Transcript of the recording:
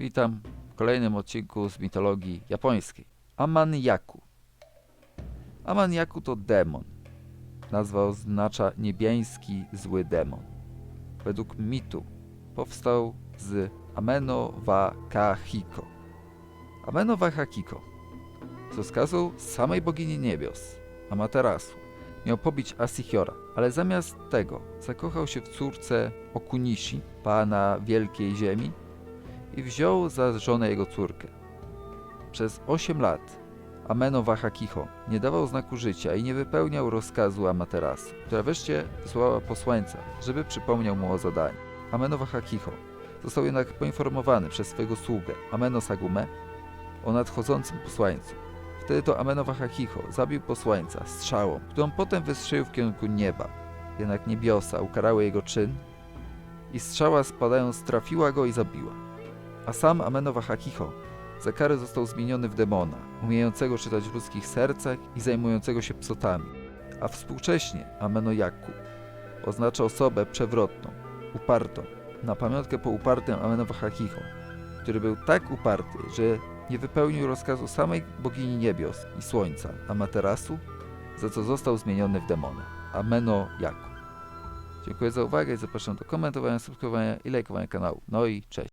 Witam w kolejnym odcinku z mitologii japońskiej. Amanyaku. Amanyaku to demon. Nazwa oznacza niebiański zły demon. Według mitu powstał z Ameno wa Kahiko. Ameno wa Hakiko z samej bogini niebios, Amaterasu, miał pobić Asihiora, ale zamiast tego zakochał się w córce Okunishi, pana Wielkiej Ziemi i wziął za żonę jego córkę. Przez 8 lat Ameno Wahakicho nie dawał znaku życia i nie wypełniał rozkazu Amaterasu, która wreszcie wysłała posłańca, żeby przypomniał mu o zadaniu. Ameno Wahakicho został jednak poinformowany przez swojego sługę Ameno Sagume o nadchodzącym posłańcu. Wtedy to Ameno Wahakicho zabił posłańca strzałą, którą potem wystrzelił w kierunku nieba. Jednak niebiosa ukarały jego czyn i strzała spadając trafiła go i zabiła. A sam Ameno Wahakicho za karę został zmieniony w demona, umiejącego czytać w ludzkich sercach i zajmującego się psotami. A współcześnie Ameno Yaku oznacza osobę przewrotną, upartą, na pamiątkę po upartym Ameno Wahakicho, który był tak uparty, że nie wypełnił rozkazu samej bogini niebios i słońca, Amaterasu, za co został zmieniony w demona, Ameno Yaku. Dziękuję za uwagę i zapraszam do komentowania, subskrybowania i lajkowania kanału. No i cześć.